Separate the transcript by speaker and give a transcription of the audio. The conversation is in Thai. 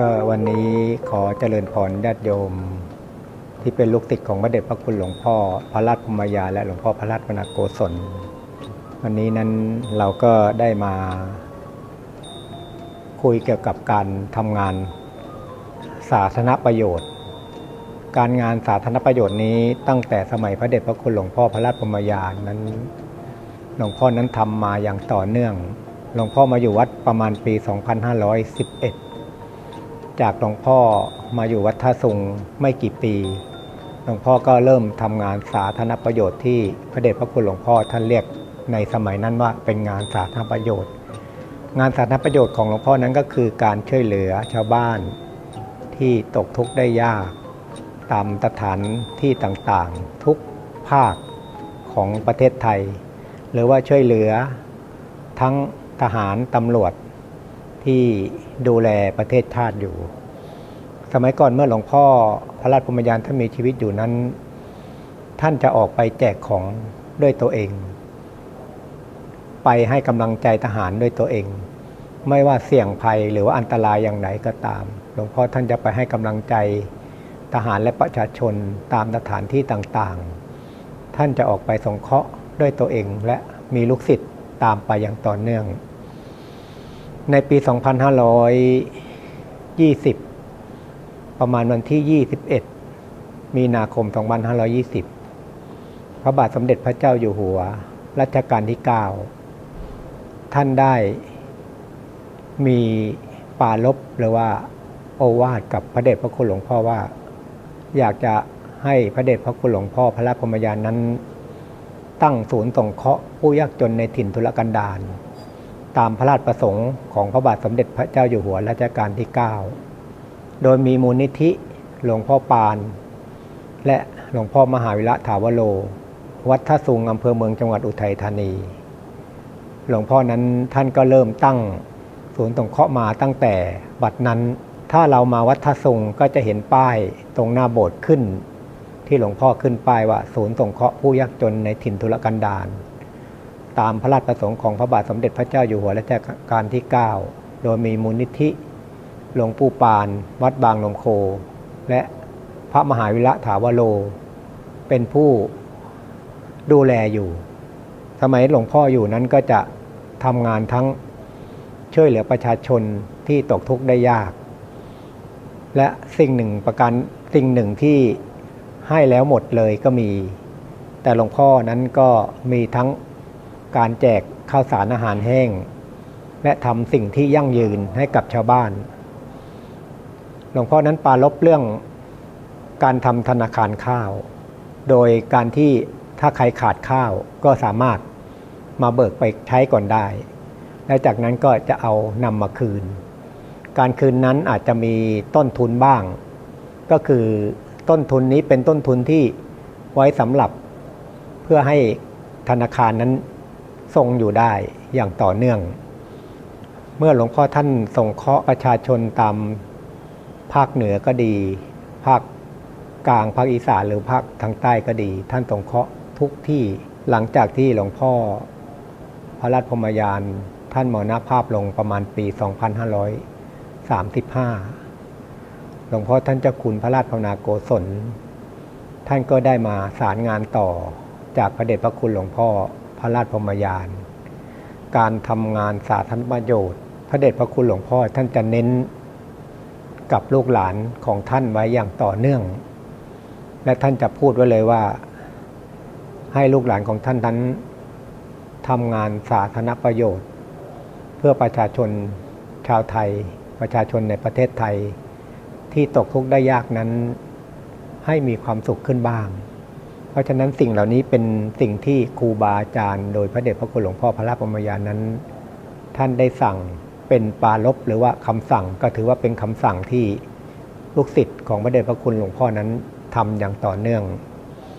Speaker 1: ก็วันนี้ขอเจริญพรญาติโยม ที่เป็นลูกติดของพระเดชพระคุณหลวงพ่อพระราชพมยา และหลวงพ่อพระราชวนาโกศล วันนี้นั้นเราก็ได้มา คุยเกี่ยวกับการทำงานสาธารณประโยชน์ การงานสาธารณประโยชน์นี้ตั้งแต่สมัยพระเดชพระคุณหลวงพ่อพระราชพมยานั้นหลวงพ่อนั้นทำมาอย่างต่อเนื่อง หลวงพ่อมาอยู่วัดประมาณปี 2511 จากหลวงพ่อมาอยู่วัดท่าสุงไม่กี่ปี หลวงพ่อก็เริ่มทำงานสาธารณประโยชน์ที่พระเดชพระคุณหลวงพ่อท่านเรียกในสมัยนั้นว่าเป็นงานสาธารณประโยชน์ งานสาธารณประโยชน์ของหลวงพ่อนั้นก็คือการช่วยเหลือชาวบ้านที่ตกทุกข์ได้ยาก ตามสถานที่ต่างๆ ทุกภาคของประเทศไทย หรือว่าช่วยเหลือทั้งทหารตำรวจที่ดูแลประเทศชาติอยู่ สมัยก่อนเมื่อหลวงพ่อพระราชพมยานท่านมีชีวิตอยู่นั้น ท่านจะออกไปแจกของด้วยตัวเอง ไปให้กำลังใจทหารด้วยตัวเอง ไม่ว่าเสี่ยงภัยหรือว่าอันตรายอย่างไหนก็ตาม หลวงพ่อท่านจะไปให้กำลังใจทหารและประชาชนตามสถานที่ต่างๆ ท่านจะออกไปสงเคราะห์ด้วยตัวเองและมีลูกศิษย์ตามไปอย่างต่อเนื่อง ในปี 2520 ประมาณวันที่ 21 มีนาคม 2520 พระบาทสมเด็จพระเจ้าอยู่หัว รัชกาลที่ 9 ท่านได้มีปาลบหรือว่าโอวาทกับพระเดชพระคุณหลวงพ่อว่า อยากจะให้พระเดชพระคุณหลวงพ่อพระราชพมยานนั้น ตั้งศูนย์สงเคราะห์ผู้ยากจนในถิ่นทุรกันดารตามพระราชประสงค์ของพระบาทสมเด็จพระเจ้าอยู่หัวรัชกาลที่ 9 โดยมีมูลนิธิหลวงพ่อปาน และหลวงพ่อมหาวิระถาวโรวัดท่าสุงอำเภอเมืองจังหวัดอุทัยธานี หลวงพ่อนั้นท่านก็เริ่มตั้งศูนย์สงเคราะห์มาตั้งแต่บัดนั้น ถ้าเรามาวัดท่าสุงก็จะเห็นป้ายตรงหน้าโบสถ์ขึ้น ที่หลวงพ่อขึ้นป้ายว่าศูนย์สงเคราะห์ผู้ยากจนในถิ่นทุรกันดารตามพระราชประสงค์ของพระบาทสมเด็จพระเจ้าอยู่หัวรัชกาลที่ 9 โดยมีมูลนิธิ หลวงปู่ปาน วัดบางนมโค และพระมหาวิระถาวโรเป็นผู้ดูแลอยู่ สมัยหลวงพ่ออยู่นั้นก็จะทำงานทั้งช่วยเหลือประชาชนที่ตกทุกข์ได้ยาก และสิ่งหนึ่งประการสิ่งหนึ่งที่ให้แล้วหมดเลยก็มี แต่หลวงพ่อนั้นก็มีทั้งการแจกข้าวสารอาหารแห้ง และทำสิ่งที่ยั่งยืนให้กับชาวบ้าน หลวงพ่อนั้นปาลบเรื่องการทำธนาคารข้าว โดยการที่ถ้าใครขาดข้าวก็สามารถมาเบิกไปใช้ก่อนได้ และจากนั้นก็จะเอานำมาคืน การคืนนั้นอาจจะมีต้นทุนบ้าง ก็คือต้นทุนนี้เป็นต้นทุนที่ไว้สำหรับเพื่อให้ธนาคารนั้นทรงอยู่ได้อย่างต่อเนื่อง เมื่อหลวงพ่อท่านส่งเคาะประชาชนตาม ภาคเหนือก็ดี ภาคกลางภาคอีสานหรือภาคทางใต้ก็ดี ท่านส่งเคราะห์ทุกที่หลังจากที่หลวงพ่อพระราชพมยาน ท่านมรณภาพลงประมาณปี 2535 หลวงพ่อท่านเจ้าคุณพระราชภาวนาโกศลท่านก็ได้มาสารงานต่อจากพระเดชพระคุณหลวงพ่อพระราชพมยาน การทำงานสาธารณประโยชน์ พระเดชพระคุณหลวงพ่อท่านจะเน้น กับลูกหลานของท่านไว้อย่างต่อเนื่อง และท่านจะพูดไว้เลยว่า ให้ลูกหลานของท่านนั้นทำงานสาธารณประโยชน์ เพื่อประชาชนชาวไทย ประชาชนในประเทศไทย ที่ตกทุกข์ได้ยากนั้น ให้มีความสุขขึ้นบ้าง เพราะฉะนั้นสิ่งเหล่านี้เป็นสิ่งที่ครูบาอาจารย์ โดยพระเดชพระคุณหลวงพ่อพระราชปมยานั้น ท่านได้สั่ง เป็นปาลบหรือว่าคำสั่งก็ถือว่าเป็นคำสั่งที่ลูกศิษย์ของพระเดชพระคุณหลวงพ่อนั้นทำอย่างต่อเนื่อง